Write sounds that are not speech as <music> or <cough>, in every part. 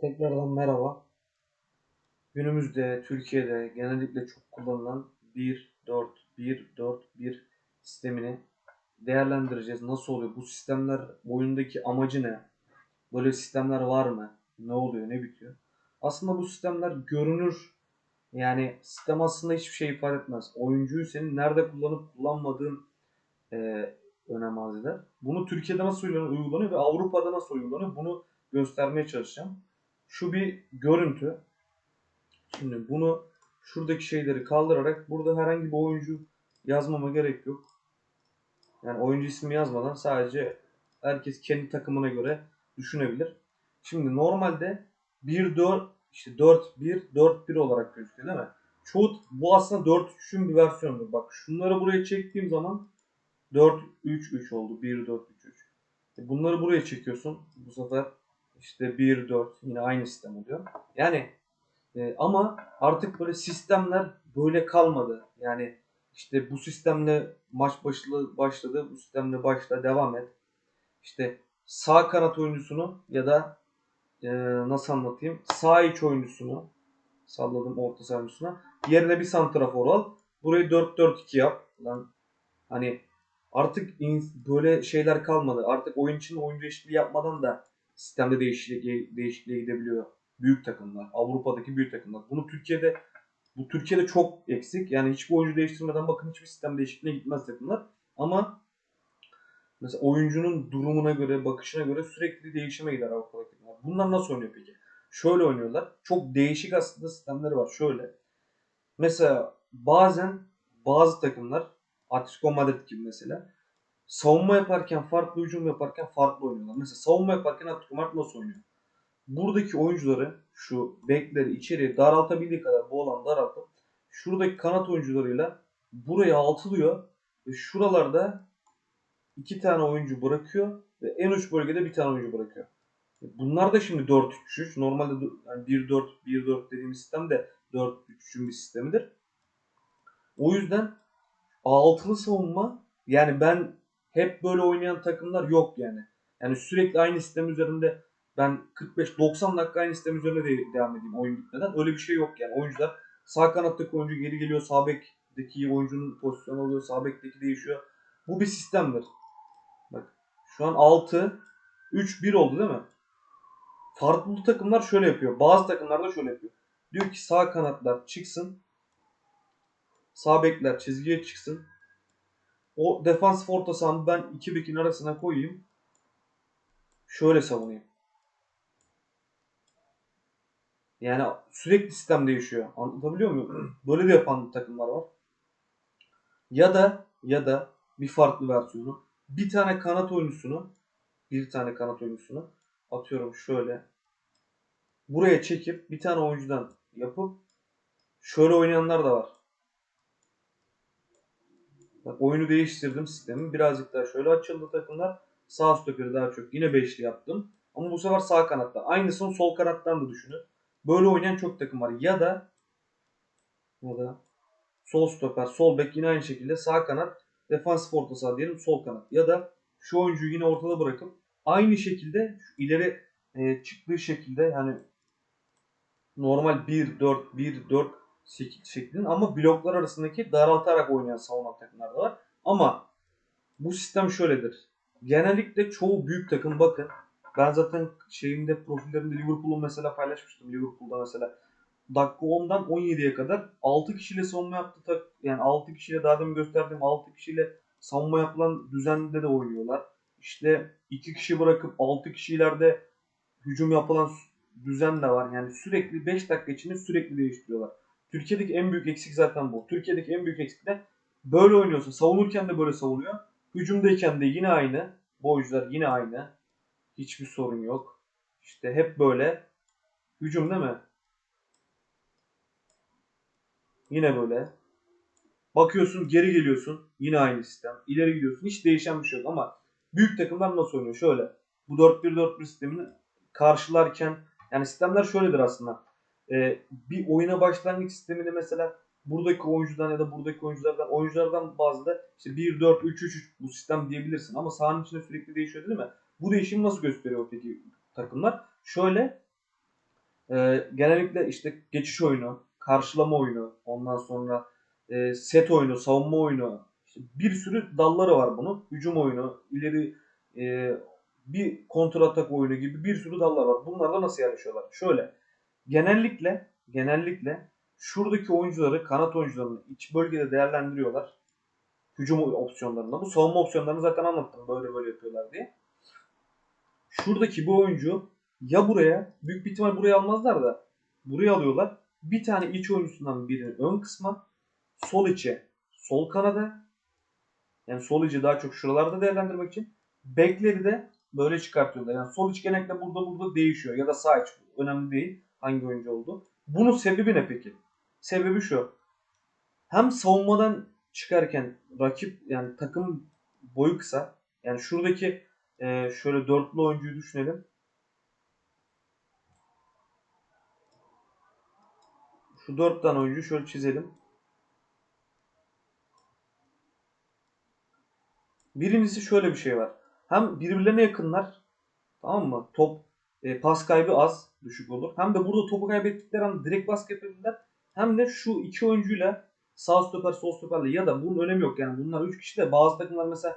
Tekrardan merhaba. Günümüzde Türkiye'de genellikle çok kullanılan 1-4-1-4-1 sistemini değerlendireceğiz. Nasıl oluyor? Bu sistemler oyundaki amacı ne? Böyle sistemler var mı? Ne oluyor? Ne bitiyor? Aslında bu sistemler görünür. Yani sistem aslında hiçbir şey ifade etmez. Oyuncuyu senin nerede kullanıp kullanmadığın e, önem arz eder. Bunu Türkiye'de nasıl uygulanıyor ve Avrupa'da nasıl uygulanıyor? Bunu göstermeye çalışacağım. Şu bir görüntü. Şimdi bunu şuradaki şeyleri kaldırarak burada herhangi bir oyuncu yazmama gerek yok. Yani oyuncu ismi yazmadan sadece herkes kendi takımına göre düşünebilir. Şimdi normalde 1-4 işte 4-1 4-1 olarak gözüküyor değil mi? Çoğu bu aslında 4-3'ün bir versiyonudur. Bak şunları buraya çektiğim zaman 4-3-3 oldu. 1-4-3-3. E bunları buraya çekiyorsun. Bu sefer işte 1-4 yine aynı sistem oluyor. Yani e, ama artık böyle sistemler böyle kalmadı. Yani işte bu sistemle maç başladı, başladı. Bu sistemle başla devam et. İşte sağ kanat oyuncusunu ya da e, nasıl anlatayım? Sağ iç oyuncusunu salladım orta saha oyuncusuna. Yerine bir santrafor al. Burayı 4-4-2 yap. Lan hani artık böyle şeyler kalmadı. Artık oyun için oyuncu eşitliği yapmadan da sistemde değişikliğe, değişikliğe gidebiliyor büyük takımlar. Avrupa'daki büyük takımlar. Bunu Türkiye'de bu Türkiye'de çok eksik. Yani hiçbir oyuncu değiştirmeden bakın hiçbir sistem değişikliğine gitmez takımlar. Ama mesela oyuncunun durumuna göre, bakışına göre sürekli değişime gider Avrupa'daki takımlar. Bunlar nasıl oynuyor peki? Şöyle oynuyorlar. Çok değişik aslında sistemleri var. Şöyle. Mesela bazen bazı takımlar Atletico Madrid gibi mesela savunma yaparken farklı, hücum yaparken farklı oynuyorlar. Mesela savunma yaparken Atletico Madrid nasıl oynuyor? Buradaki oyuncuları şu bekleri içeriye daraltabildiği kadar bu alan daraltıp şuradaki kanat oyuncularıyla buraya altılıyor ve şuralarda iki tane oyuncu bırakıyor ve en uç bölgede bir tane oyuncu bırakıyor. Bunlar da şimdi 4-3-3. Normalde yani 1-4-1-4 dediğimiz sistem de 4-3-3'ün bir sistemidir. O yüzden altılı savunma yani ben hep böyle oynayan takımlar yok yani. Yani sürekli aynı sistem üzerinde ben 45-90 dakika aynı sistem üzerinde de devam edeyim oyun bitmeden. Öyle bir şey yok yani. Oyuncular sağ kanattaki oyuncu geri geliyor. Sağ bekteki oyuncunun pozisyonu oluyor. Sağ bekteki değişiyor. Bu bir sistemdir. Bak şu an 6 3-1 oldu değil mi? Farklı takımlar şöyle yapıyor. Bazı takımlar da şöyle yapıyor. Diyor ki sağ kanatlar çıksın. Sağ bekler çizgiye çıksın. O defans orta sahamı ben iki bekin arasına koyayım. Şöyle savunayım. Yani sürekli sistem değişiyor. Anlatabiliyor muyum? <clears throat> Böyle de yapan takımlar var. Ya da ya da bir farklı versiyonu. Bir tane kanat oyuncusunu bir tane kanat oyuncusunu atıyorum şöyle buraya çekip bir tane oyuncudan yapıp şöyle oynayanlar da var. Bak oyunu değiştirdim sistemi. Birazcık daha şöyle açıldı takımlar. Sağ stoperi daha çok. Yine beşli yaptım. Ama bu sefer sağ kanatta. Aynısını sol kanattan da düşünün. Böyle oynayan çok takım var. Ya da ya da sol stoper, sol bek yine aynı şekilde sağ kanat, defansif orta saha diyelim sol kanat. Ya da şu oyuncuyu yine ortada bırakıp aynı şekilde şu ileri e, çıktığı şekilde yani normal 1-4, 1-4 şeklinde ama bloklar arasındaki daraltarak oynayan savunma takımlar da var. Ama bu sistem şöyledir. Genellikle çoğu büyük takım bakın. Ben zaten şeyimde profillerimde Liverpool'un mesela paylaşmıştım. Liverpool'da mesela dakika 10'dan 17'ye kadar 6 kişiyle savunma yaptı. tak- Yani 6 kişiyle daha demin gösterdiğim 6 kişiyle savunma yapılan düzende de oynuyorlar. İşte 2 kişi bırakıp 6 kişi ileride hücum yapılan düzen de var. Yani sürekli 5 dakika içinde sürekli değiştiriyorlar. Türkiye'deki en büyük eksik zaten bu. Türkiye'deki en büyük eksik de böyle oynuyorsun. Savunurken de böyle savunuyor. Hücumdayken de yine aynı. Bu oyuncular yine aynı. Hiçbir sorun yok. İşte hep böyle. Hücum değil mi? Yine böyle. Bakıyorsun geri geliyorsun. Yine aynı sistem. İleri gidiyorsun. Hiç değişen bir şey yok ama büyük takımlar nasıl oynuyor? Şöyle. Bu 4-1-4-1 sistemini karşılarken yani sistemler şöyledir aslında. Ee, bir oyuna başlangıç sistemini mesela buradaki oyuncudan ya da buradaki oyunculardan oyunculardan bazı da işte 1-4-3-3 bu sistem diyebilirsin ama sahanın içinde sürekli değişiyor değil mi? Bu değişimi nasıl gösteriyor peki takımlar? Şöyle Ee, genellikle işte geçiş oyunu, karşılama oyunu, ondan sonra e, set oyunu, savunma oyunu, işte bir sürü dalları var bunun. Hücum oyunu, ileri e, bir kontra atak oyunu gibi bir sürü dallar var. Bunlarla nasıl yerleşiyorlar? Şöyle. Genellikle genellikle şuradaki oyuncuları, kanat oyuncularını iç bölgede değerlendiriyorlar. Hücum opsiyonlarında. Bu savunma opsiyonlarını zaten anlattım. Böyle böyle yapıyorlar diye. Şuradaki bu oyuncu ya buraya, büyük bir ihtimal buraya almazlar da buraya alıyorlar. Bir tane iç oyuncusundan birini ön kısma, sol içe, sol kanada yani sol içi daha çok şuralarda değerlendirmek için bekleri de böyle çıkartıyorlar. Yani sol iç genellikle burada burada değişiyor ya da sağ iç önemli değil hangi oyuncu oldu. Bunun sebebi ne peki? Sebebi şu. Hem savunmadan çıkarken rakip yani takım boyu kısa. Yani şuradaki e, şöyle dörtlü oyuncuyu düşünelim. Şu dört tane oyuncu şöyle çizelim. Birincisi şöyle bir şey var. Hem birbirlerine yakınlar. Tamam mı? Top e, pas kaybı az, düşük olur. Hem de burada topu kaybettikleri anda direkt baskı yapabilirler. Hem de şu iki oyuncuyla sağ stoper, sol stoperle ya da bunun önemi yok yani. Bunlar üç kişi de bazı takımlar mesela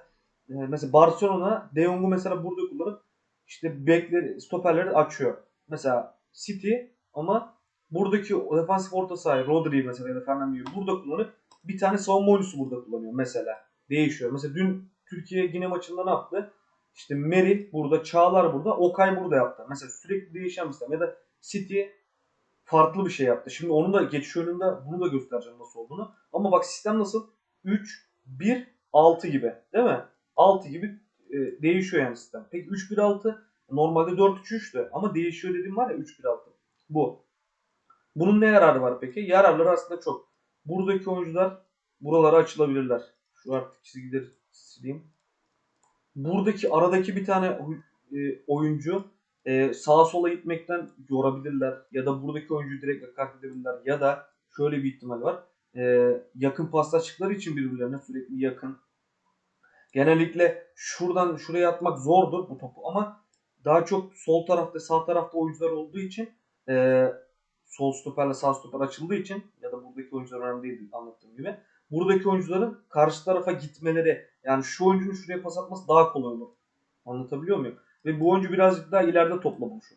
e, mesela Barcelona De Jong'u mesela burada kullanıp işte bekleri, stoperleri açıyor. Mesela City ama buradaki defansif orta sahayı Rodri mesela ya da Fernandinho'yu burada kullanıp bir tane savunma oyuncusu burada kullanıyor mesela. Değişiyor. Mesela dün Türkiye Gine maçında ne yaptı? İşte Merih burada, Çağlar burada, Okay burada yaptı. Mesela sürekli değişen bir sistem. Ya da City farklı bir şey yaptı. Şimdi onun da geçiş önünde bunu da göstereceğim nasıl olduğunu. Ama bak sistem nasıl? 3, 1, 6 gibi. Değil mi? 6 gibi e, değişiyor yani sistem. Peki 3, 1, 6 normalde 4, 3, 3'tü. Ama değişiyor dediğim var ya 3, 1, 6. Bu. Bunun ne yararı var peki? Yararları aslında çok. Buradaki oyuncular buralara açılabilirler. Şu artık çizgileri sileyim. Buradaki aradaki bir tane e, oyuncu e, sağa sola gitmekten yorabilirler. Ya da buradaki oyuncuyu direkt ekart edebilirler. Ya da şöyle bir ihtimal var. E, yakın paslaştıkları için birbirlerine sürekli yakın. Genellikle şuradan şuraya atmak zordur bu topu ama daha çok sol tarafta sağ tarafta oyuncular olduğu için sol stoperle sağ stoper açıldığı için ya da buradaki oyuncular önemli değil anlattığım gibi. Buradaki oyuncuların karşı tarafa gitmeleri yani şu oyuncunun şuraya pas atması daha kolay olur. Anlatabiliyor muyum? Ve bu oyuncu birazcık daha ileride topla buluşur.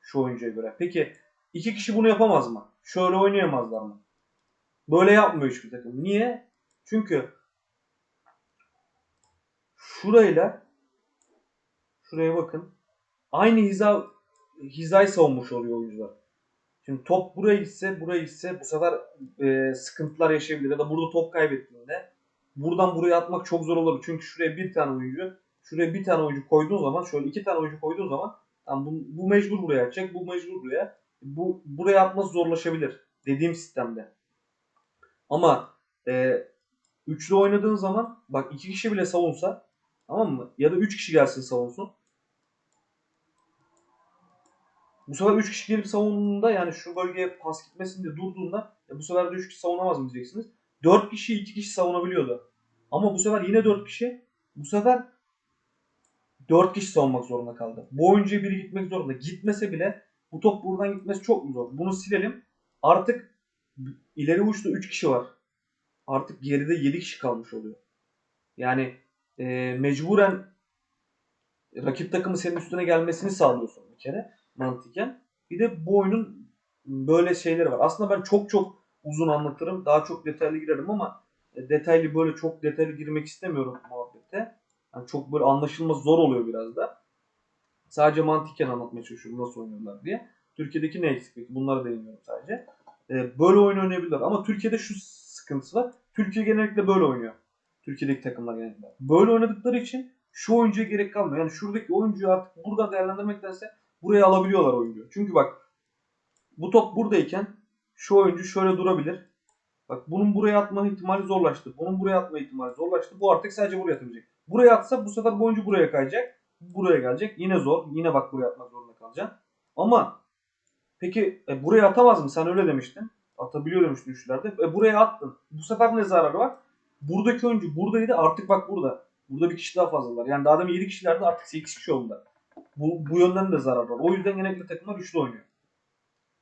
Şu oyuncuya göre. Peki iki kişi bunu yapamaz mı? Şöyle oynayamazlar mı? Böyle yapmıyor hiçbir takım. Niye? Çünkü şurayla şuraya bakın. Aynı hiza hizayı savunmuş oluyor oyuncular. Şimdi top buraya gitse, buraya gitse bu sefer e, sıkıntılar yaşayabilir ya da burada top kaybettiğinde buradan buraya atmak çok zor olur. Çünkü şuraya bir tane oyuncu, şuraya bir tane oyuncu koyduğun zaman, şöyle iki tane oyuncu koyduğun zaman tam bu, bu mecbur buraya atacak, bu mecbur buraya. Bu buraya atması zorlaşabilir dediğim sistemde. Ama e, üçlü oynadığın zaman bak iki kişi bile savunsa tamam mı? Ya da üç kişi gelsin savunsun. Bu sefer 3 kişi gelip savunduğunda yani şu bölgeye pas gitmesin diye durduğunda e bu sefer de 3 kişi savunamaz mı diyeceksiniz. 4 kişi 2 kişi savunabiliyordu. Ama bu sefer yine 4 kişi bu sefer 4 kişi savunmak zorunda kaldı. Bu oyuncuya biri gitmek zorunda. Gitmese bile bu top buradan gitmesi çok zor. Bunu silelim. Artık ileri uçta 3 kişi var. Artık geride 7 kişi kalmış oluyor. Yani e, mecburen rakip takımı senin üstüne gelmesini sağlıyorsun bir kere mantıken. Bir de bu oyunun böyle şeyleri var. Aslında ben çok çok uzun anlatırım. Daha çok detaylı girerim ama e, detaylı böyle çok detaylı girmek istemiyorum muhabbete. Yani çok böyle anlaşılması zor oluyor biraz da. Sadece mantıken anlatmaya çalışıyorum nasıl oynuyorlar diye. Türkiye'deki ne eksik peki? Bunlara değiniyorum sadece. Ee, böyle oyun oynayabilirler. Ama Türkiye'de şu sıkıntısı var. Türkiye genellikle böyle oynuyor. Türkiye'deki takımlar genellikle. Böyle oynadıkları için şu oyuncuya gerek kalmıyor. Yani şuradaki oyuncuyu artık burada değerlendirmektense buraya alabiliyorlar oyuncu. Çünkü bak bu top buradayken şu oyuncu şöyle durabilir. Bak bunun buraya atma ihtimali zorlaştı. Bunun buraya atma ihtimali zorlaştı. Bu artık sadece buraya atabilecek. Buraya atsa bu sefer bu oyuncu buraya kayacak. Buraya gelecek. Yine zor. Yine bak buraya atmak zorunda kalacaksın. Ama peki e, buraya atamaz mı? Sen öyle demiştin. Atabiliyor demiştin üçlerde. E, buraya attın. Bu sefer ne zararı var? Buradaki oyuncu buradaydı. Artık bak burada. Burada bir kişi daha fazlalar. Yani daha demin 7 kişilerdi artık 8 kişi oldular. Bu, bu yönden de zarar var. O yüzden genellikle takımlar üçlü oynuyor.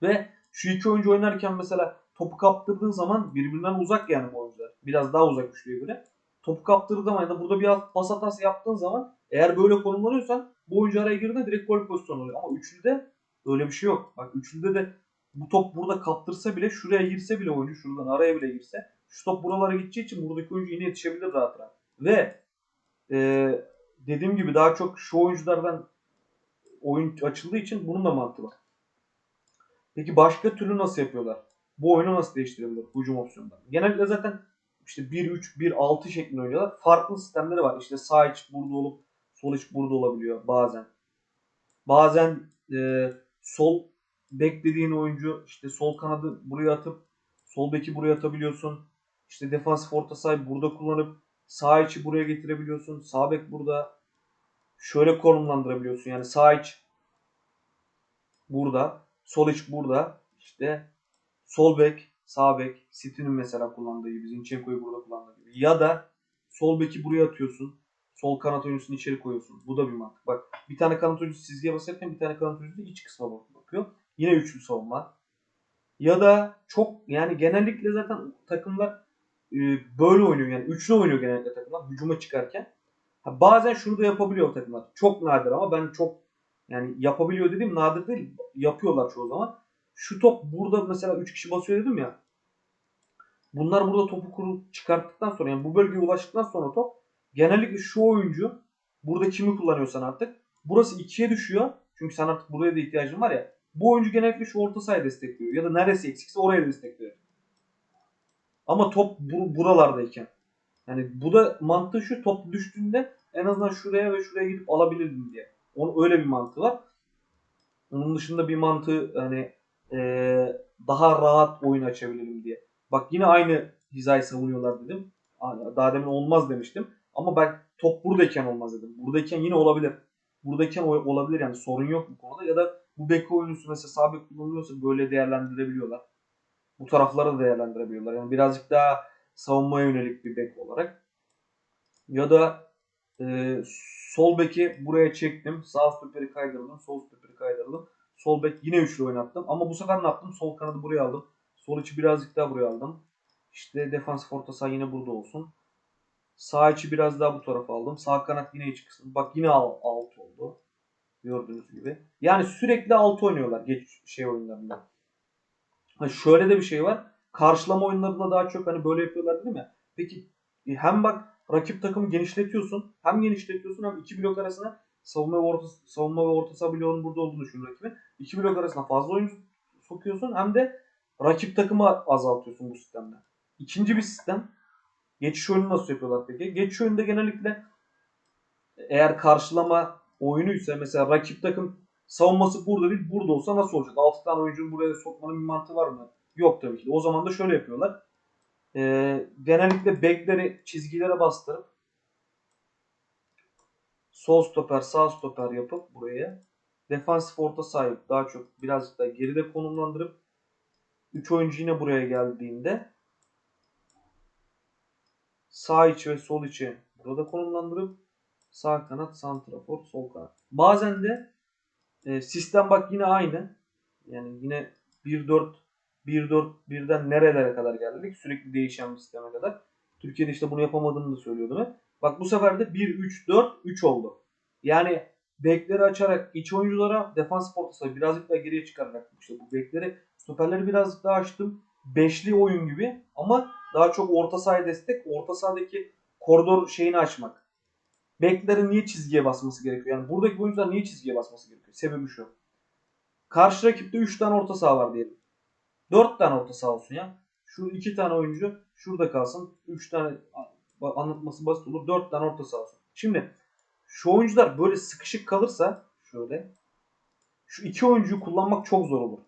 Ve şu iki oyuncu oynarken mesela topu kaptırdığı zaman birbirinden uzak yani bu oyuncular. Biraz daha uzak üçlüye göre. Topu kaptırdığı zaman ya da burada bir pas hatası yaptığın zaman eğer böyle konumlanıyorsan bu oyuncu araya girdiğinde direkt gol pozisyonu oluyor. Ama üçlüde öyle bir şey yok. Bak üçlüde de bu top burada kaptırsa bile şuraya girse bile oyuncu şuradan araya bile girse şu top buralara gideceği için buradaki oyuncu yine yetişebilir rahat rahat. Ve e, dediğim gibi daha çok şu oyunculardan oyun açıldığı için bunun da mantığı var. Peki başka türlü nasıl yapıyorlar? Bu oyunu nasıl değiştirebilir hücum opsiyonları? Genellikle zaten işte 1-3, 1-6 şeklinde oynuyorlar. Farklı sistemleri var. İşte sağ iç burada olup sol iç burada olabiliyor bazen. Bazen e, sol beklediğin oyuncu işte sol kanadı buraya atıp sol beki buraya atabiliyorsun. İşte defansif orta sahayı burada kullanıp sağ içi buraya getirebiliyorsun. Sağ bek burada. Şöyle konumlandırabiliyorsun. Yani sağ iç burada. Sol iç burada. İşte sol bek, sağ bek. City'nin mesela kullandığı gibi. Zinchenko'yu burada kullandığı gibi. Ya da sol beki buraya atıyorsun. Sol kanat oyuncusunu içeri koyuyorsun. Bu da bir mantık. Bak bir tane kanat oyuncusu çizgiye basarken bir tane kanat oyuncusu iç kısma bakıyor. Yine üçlü savunma. Ya da çok yani genellikle zaten takımlar e, böyle oynuyor yani üçlü oynuyor genellikle takımlar hücuma çıkarken. Ha, bazen şunu da yapabiliyor takımlar. Çok nadir ama ben çok yani yapabiliyor dediğim nadir değil. Yapıyorlar çoğu zaman. Şu top burada mesela 3 kişi basıyor dedim ya. Bunlar burada topu kurup çıkarttıktan sonra yani bu bölgeye ulaştıktan sonra top genellikle şu oyuncu burada kimi kullanıyorsan artık burası ikiye düşüyor. Çünkü sen artık buraya da ihtiyacın var ya. Bu oyuncu genellikle şu orta sahayı destekliyor. Ya da neresi eksikse oraya destekliyor. Ama top bu, buralardayken. Yani bu da mantığı şu top düştüğünde en azından şuraya ve şuraya gidip alabilirdim diye. Onun öyle bir mantığı var. Onun dışında bir mantığı hani ee, daha rahat oyun açabilirim diye. Bak yine aynı hizayı savunuyorlar dedim. Daha demin olmaz demiştim. Ama ben top buradayken olmaz dedim. Buradayken yine olabilir. Buradayken olabilir yani sorun yok bu konuda. Ya da bu bek oyuncusu mesela sağ bek kullanılıyorsa böyle değerlendirebiliyorlar. Bu tarafları da değerlendirebiliyorlar. Yani birazcık daha savunmaya yönelik bir bek olarak. Ya da e, sol beki buraya çektim. Sağ stoperi kaydırdım. Sol stoperi kaydırdım. Sol bek yine üçlü oynattım. Ama bu sefer ne yaptım? Sol kanadı buraya aldım. Sol içi birazcık daha buraya aldım. İşte defans orta saha yine burada olsun. Sağ içi biraz daha bu tarafa aldım. Sağ kanat yine iç kısım. Bak yine alt, alt oldu. Gördüğünüz gibi. Yani sürekli alt oynuyorlar geç şey oyunlarında. Ha şöyle de bir şey var. Karşılama oyunlarında daha çok hani böyle yapıyorlar değil mi? Peki e, hem bak rakip takımı genişletiyorsun. Hem genişletiyorsun hem iki blok arasına savunma ve orta, savunma ve orta saha bloğunun burada olduğunu düşün rakibin. İki blok arasına fazla oyuncu sokuyorsun hem de rakip takımı azaltıyorsun bu sistemde. İkinci bir sistem. Geçiş oyunu nasıl yapıyorlar peki? Geçiş oyununda genellikle eğer karşılama oyunuysa mesela rakip takım savunması burada değil burada olsa nasıl olacak? 6 tane oyuncuyu buraya sokmanın bir mantığı var mı? Yok tabii ki. O zaman da şöyle yapıyorlar. Ee, genellikle bekleri çizgilere bastırıp sol stoper sağ stoper yapıp buraya defansif orta sahip daha çok birazcık daha geride konumlandırıp 3 oyuncu yine buraya geldiğinde sağ içi ve sol içi burada konumlandırıp sağ kanat santrafor sol kanat. Bazen de e, sistem bak yine aynı. Yani yine 1-4 1-4-1'den nerelere kadar geldik? Sürekli değişen bir sisteme kadar. Türkiye'de işte bunu yapamadığını da söylüyordum hep. Bak bu sefer de 1-3-4-3 oldu. Yani bekleri açarak iç oyunculara defans portası birazcık daha geriye çıkararak işte bu bekleri stoperleri birazcık daha açtım. Beşli oyun gibi ama daha çok orta sahaya destek. Orta sahadaki koridor şeyini açmak. Beklerin niye çizgiye basması gerekiyor? Yani buradaki oyuncular niye çizgiye basması gerekiyor? Sebebi şu. Karşı rakipte 3 tane orta saha var diyelim. 4 tane orta saha olsun ya. Şu 2 tane oyuncu şurada kalsın. 3 tane anlatması basit olur. 4 tane orta saha olsun. Şimdi şu oyuncular böyle sıkışık kalırsa şöyle şu iki oyuncuyu kullanmak çok zor olur.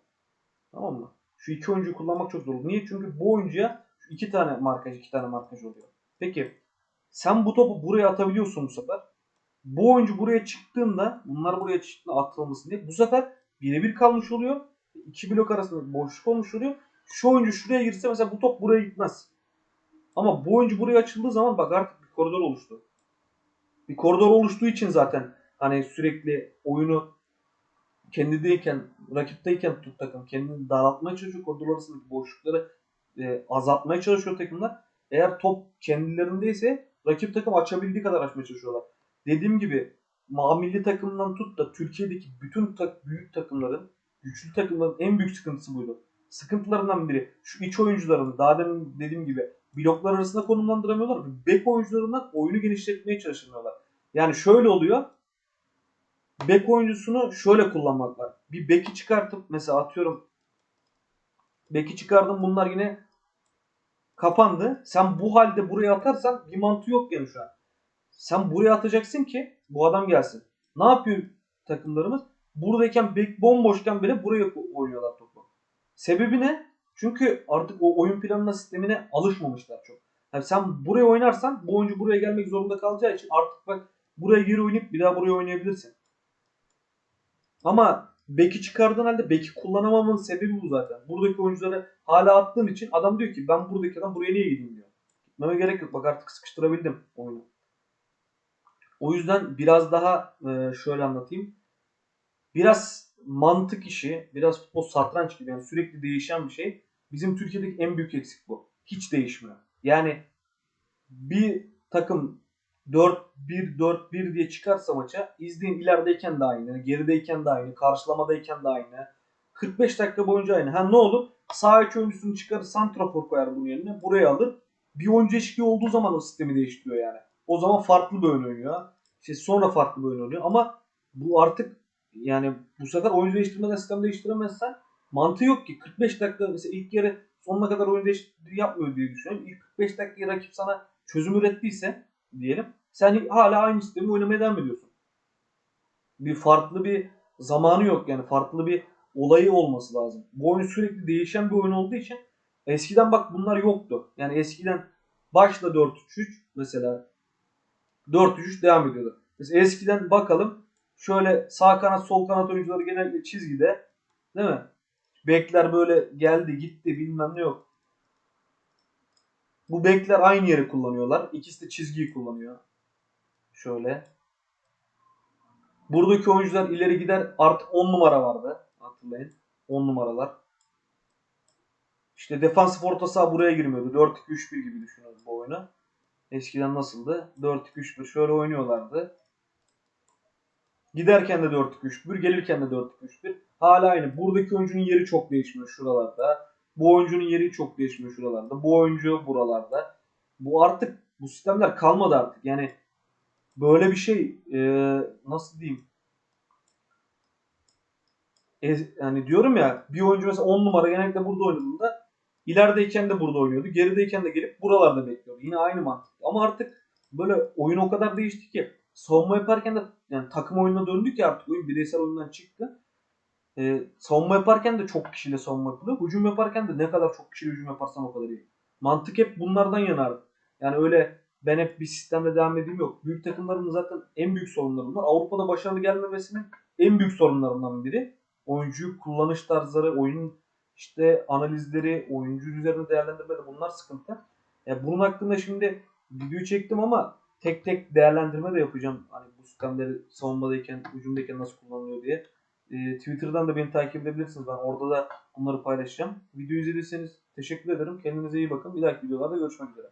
Tamam mı? Şu iki oyuncuyu kullanmak çok zor olur. Niye? Çünkü bu oyuncuya iki tane markaj, iki tane markaj oluyor. Peki sen bu topu buraya atabiliyorsun bu sefer. Bu oyuncu buraya çıktığında bunlar buraya çıktığında atılmasın diye bu sefer birebir kalmış oluyor. İki blok arasında boşluk olmuş oluyor. Şu oyuncu şuraya girse mesela bu top buraya gitmez. Ama bu oyuncu buraya açıldığı zaman bak artık bir koridor oluştu. Bir koridor oluştuğu için zaten hani sürekli oyunu kendideyken, rakipteyken tut takım kendini daraltmaya çalışıyor. Koridor arasındaki boşlukları e, azaltmaya çalışıyor takımlar. Eğer top kendilerindeyse rakip takım açabildiği kadar açmaya çalışıyorlar. Dediğim gibi milli takımdan tut da Türkiye'deki bütün tak- büyük takımların, güçlü takımların en büyük sıkıntısı buydu. Sıkıntılarından biri şu iç oyuncuların daha demin dediğim gibi bloklar arasında konumlandıramıyorlar. Bek oyuncularından oyunu genişletmeye çalışmıyorlar. Yani şöyle oluyor. Bek oyuncusunu şöyle kullanmak var. Bir beki çıkartıp mesela atıyorum beki çıkardım bunlar yine kapandı. Sen bu halde buraya atarsan bir mantığı yok yani şu an. Sen buraya atacaksın ki bu adam gelsin. Ne yapıyor takımlarımız? Buradayken bek bomboşken bile buraya ko- oynuyorlar topu. Sebebi ne? Çünkü artık o oyun planına sistemine alışmamışlar çok. Yani sen buraya oynarsan bu oyuncu buraya gelmek zorunda kalacağı için artık bak buraya geri oynayıp bir daha buraya oynayabilirsin. Ama beki çıkardığın halde beki kullanamamın sebebi bu zaten. Buradaki oyuncuları hala attığın için adam diyor ki ben buradaki adam buraya niye gideyim diyor. Gitmeme gerek yok. Bak artık sıkıştırabildim oyunu. O yüzden biraz daha şöyle anlatayım. Biraz mantık işi, biraz futbol satranç gibi yani sürekli değişen bir şey. Bizim Türkiye'deki en büyük eksik bu. Hiç değişmiyor. Yani bir takım 4-1-4-1 diye çıkarsa maça izleyin ilerideyken de aynı, gerideyken de aynı, karşılamadayken de aynı. 45 dakika boyunca aynı. Ha ne olur? Sağ içi oyuncusunu çıkarır, santrafor koyar bunun yerine. Buraya alır. Bir oyuncu eşitliği olduğu zaman o sistemi değiştiriyor yani. O zaman farklı bir oyun oynuyor. İşte sonra farklı bir oyun oynuyor. Ama bu artık yani bu sefer oyuncu değiştirmeden sistem değiştiremezsen mantığı yok ki. 45 dakika mesela ilk yarı sonuna kadar oyun değişikliği yapmıyor diye düşünüyorum. İlk 45 dakika rakip sana çözüm ürettiyse diyelim. Sen hala aynı sistemi oynamaya devam ediyorsun. Bir farklı bir zamanı yok yani farklı bir olayı olması lazım. Bu oyun sürekli değişen bir oyun olduğu için eskiden bak bunlar yoktu. Yani eskiden başla 4-3-3 mesela 4-3-3 devam ediyordu. Mesela eskiden bakalım şöyle sağ kanat sol kanat oyuncuları genellikle çizgide değil mi? Bekler böyle geldi gitti bilmem ne yok. Bu bekler aynı yeri kullanıyorlar. İkisi de çizgiyi kullanıyor. Şöyle. Buradaki oyuncular ileri gider. Artık 10 numara vardı. Hatırlayın. 10 numaralar. İşte defansif orta saha buraya girmiyordu. 4-2-3-1 gibi düşünün bu oyunu. Eskiden nasıldı? 4-2-3-1 şöyle oynuyorlardı. Giderken de 4-2-3-1, gelirken de 4-2-3-1. Hala aynı. Buradaki oyuncunun yeri çok değişmiyor şuralarda. Bu oyuncunun yeri çok değişmiyor şuralarda. Bu oyuncu buralarda. Bu artık bu sistemler kalmadı artık. Yani böyle bir şey e, nasıl diyeyim? E, yani diyorum ya bir oyuncu mesela 10 numara genellikle burada oynadığında ilerideyken de burada oynuyordu. Gerideyken de gelip buralarda bekliyordu. Yine aynı mantık. Ama artık böyle oyun o kadar değişti ki savunma yaparken de yani takım oyununa döndük ya artık oyun bireysel oyundan çıktı. Ee, savunma yaparken de çok kişiyle savunma yapılıyor. Hücum yaparken de ne kadar çok kişiyle hücum yaparsan o kadar iyi. Mantık hep bunlardan yanar. Yani öyle ben hep bir sistemle devam edeyim yok. Büyük takımların zaten en büyük sorunları bunlar. Avrupa'da başarılı gelmemesinin en büyük sorunlarından biri. Oyuncu kullanış tarzları, oyunun işte analizleri, oyuncu üzerinde değerlendirmeleri bunlar sıkıntı. Ya bunun hakkında şimdi video çektim ama tek tek değerlendirme de yapacağım. Hani bu sistemleri savunmadayken, hücumdayken nasıl kullanılıyor diye. Ee, Twitter'dan da beni takip edebilirsiniz. Ben orada da bunları paylaşacağım. Video izlediyseniz teşekkür ederim. Kendinize iyi bakın. Bir dahaki videolarda görüşmek üzere.